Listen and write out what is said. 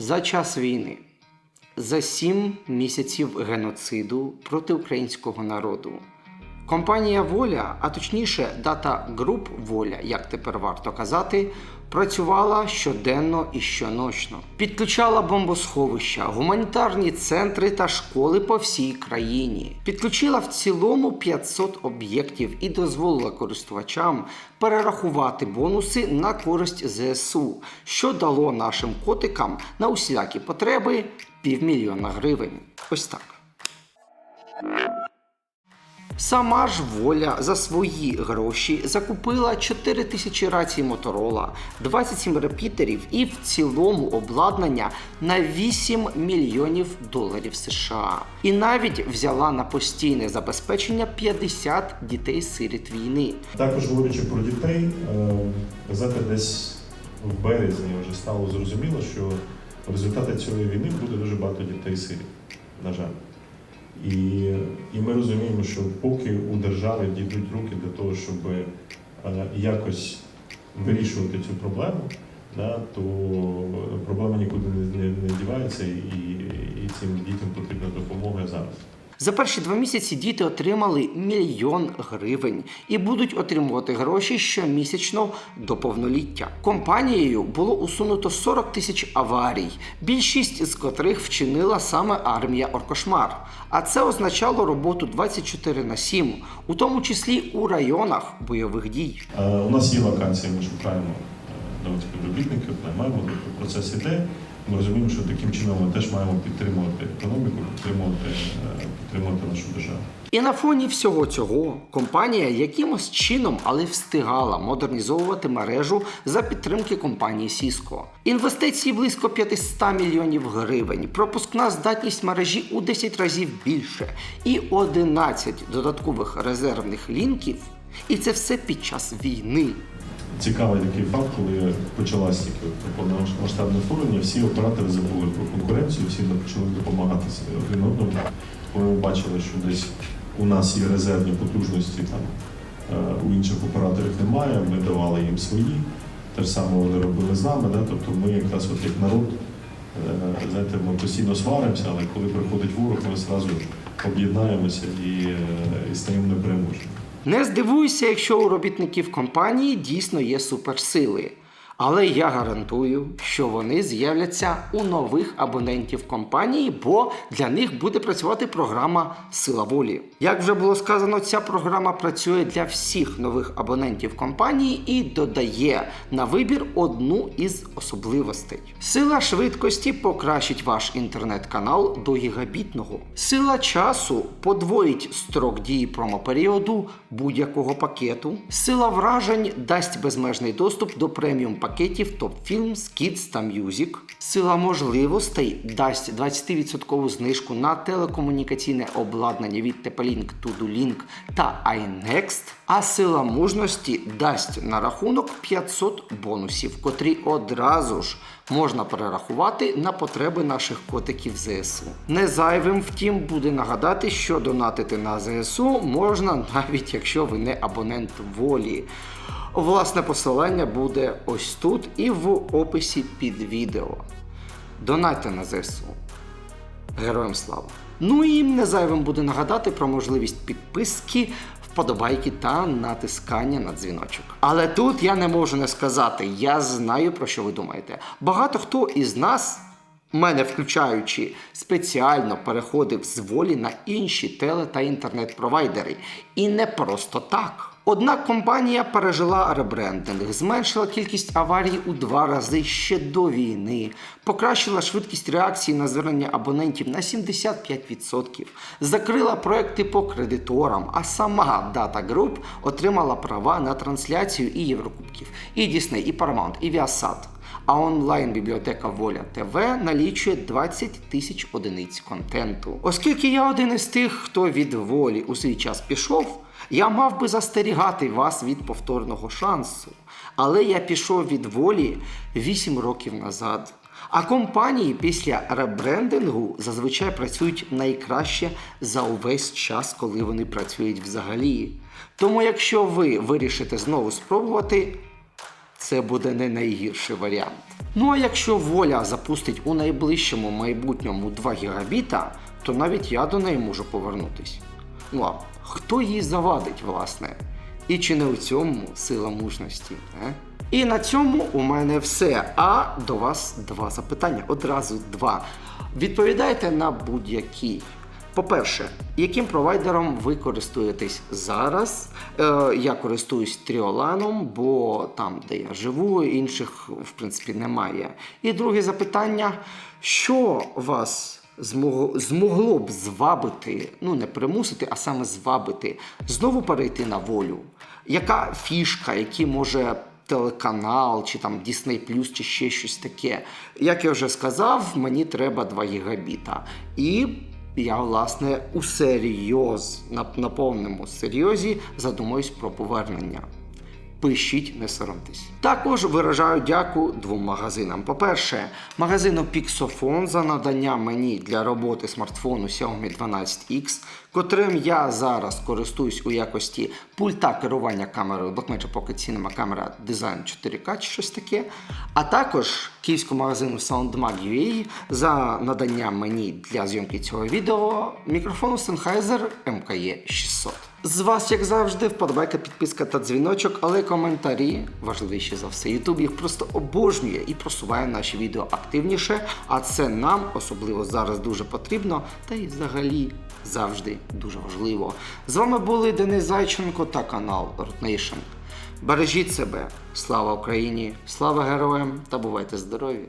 За час війни, за сім місяців геноциду проти українського народу, компанія Воля, а точніше дата груп Воля, як тепер варто казати, працювала щоденно і щоночно. Підключала бомбосховища, гуманітарні центри та школи по всій країні. Підключила в цілому 500 об'єктів і дозволила користувачам перерахувати бонуси на користь ЗСУ, що дало нашим котикам на усілякі потреби півмільйона гривень. Ось так. Сама ж воля за свої гроші закупила 4 тисячі рацій Моторола, 27 репітерів і в цілому обладнання на 8 мільйонів доларів США. І навіть взяла на постійне забезпечення 50 дітей-сиріт війни. Також говорячи про дітей, е, знаєте, десь в березні вже стало зрозуміло, що в результаті цієї війни буде дуже багато дітей сиріт, на жаль. І, і ми розуміємо, що поки у держави дійдуть руки для того, щоб е, якось вирішувати цю проблему, да, то проблема нікуди не, не, не дівається, і, і цим дітям потрібна допомога зараз. За перші два місяці діти отримали мільйон гривень і будуть отримувати гроші щомісячно до повноліття. Компанією було усунуто 40 тисяч аварій, більшість з котрих вчинила саме армія Оркошмар. А це означало роботу 24 на 7, у тому числі у районах бойових дій. Е, У нас є вакансії, ми шукаємо нових співробітників, наймаємо, тобто процес іде. Ми розуміємо, що таким чином ми теж маємо підтримувати економіку, підтримувати, е, підтримувати нашу державу. І на фоні всього цього компанія якимось чином, але встигала модернізовувати мережу за підтримки компанії Cisco. Інвестиції близько 500 мільйонів гривень, пропускна здатність мережі у 10 разів більше і 11 додаткових резервних лінків. І це все під час війни. Цікавий такий факт, коли почалася тільки повномасштабне вторгнення, всі оператори забули про конкуренцію, всі почали допомагати один одному. Коли ми бачили, що десь у нас є резервні потужності, там е, у інших операторів немає, ми давали їм свої. Те ж саме вони робили з нами. Да? Тобто ми якраз от як народ, е, знаєте, ми постійно сваримося, але коли приходить ворог, ми одразу об'єднаємося і, е, і стаємо непереможними. Не здивуйся, якщо у робітників компанії дійсно є суперсили. Але я гарантую, що вони з'являться у нових абонентів компанії, бо для них буде працювати програма Сила волі. Як вже було сказано, ця програма працює для всіх нових абонентів компанії і додає на вибір одну із особливостей. Сила швидкості покращить ваш інтернет-канал до гігабітного. Сила часу подвоїть строк дії промоперіоду будь-якого пакету. Сила вражень дасть безмежний доступ до преміум пакетів Top Films, Kids та Music. Сила можливостей дасть 20% знижку на телекомунікаційне обладнання від TP-Link, TudoLink та iNext. А сила мужності дасть на рахунок 500 бонусів, котрі одразу ж можна перерахувати на потреби наших котиків ЗСУ. Не зайвим, втім, буде нагадати, що донатити на ЗСУ можна навіть якщо ви не абонент волі. Власне посилання буде ось тут і в описі під відео. Донайте на ЗСУ. Героям слава! Ну і не зайвим буде нагадати про можливість підписки, вподобайки та натискання на дзвіночок. Але тут я не можу не сказати, я знаю про що ви думаєте. Багато хто із нас, мене включаючи, спеціально переходив з волі на інші теле та інтернет-провайдери. І не просто так. Однак компанія пережила ребрендинг, зменшила кількість аварій у два рази ще до війни, покращила швидкість реакції на звернення абонентів на 75%, закрила проекти по кредиторам, а сама Data Group отримала права на трансляцію і Єврокубків, і Disney, і Paramount, і Viasat. А онлайн-бібліотека Воля ТВ налічує 20 тисяч одиниць контенту. Оскільки я один із тих, хто від волі у свій час пішов, я мав би застерігати вас від повторного шансу. Але я пішов від волі 8 років назад. А компанії після ребрендингу зазвичай працюють найкраще за увесь час, коли вони працюють взагалі. Тому, якщо ви вирішите знову спробувати, це буде не найгірший варіант. Ну а якщо воля запустить у найближчому майбутньому 2 гігабіта, то навіть я до неї можу повернутись. Ну а хто їй завадить, власне? І чи не у цьому сила мужності? Е? І на цьому у мене все. А до вас два запитання. Одразу два. Відповідайте на будь-які. По-перше, яким провайдером ви користуєтесь зараз? Е, я користуюсь Тріоланом, бо там, де я живу, інших в принципі немає. І друге запитання: що вас змогло, б звабити, ну не примусити, а саме звабити, знову перейти на волю? Яка фішка, які може телеканал, чи там Disney чи ще щось таке? Як я вже сказав, мені треба 2 гігабіта. І я, власне, у серйоз, на, на повному серйозі задумуюсь про повернення. Пишіть, не соромтесь. Також виражаю дяку двом магазинам. По-перше, магазину Pixofon за надання мені для роботи смартфону Xiaomi 12X, котрим я зараз користуюсь у якості пульта керування камерою Blackmagic Pocket Cinema камера Design 4K чи щось таке. А також київському магазину SoundMag.ua за надання мені для зйомки цього відео мікрофону Sennheiser MKE 600. З вас, як завжди, вподобайка, підписка та дзвіночок, але коментарі важливіші за все. Ютуб їх просто обожнює і просуває наші відео активніше, а це нам особливо зараз дуже потрібно, та й взагалі завжди дуже важливо. З вами були Денис Зайченко та канал Root Бережіть себе, слава Україні, слава героям та бувайте здорові!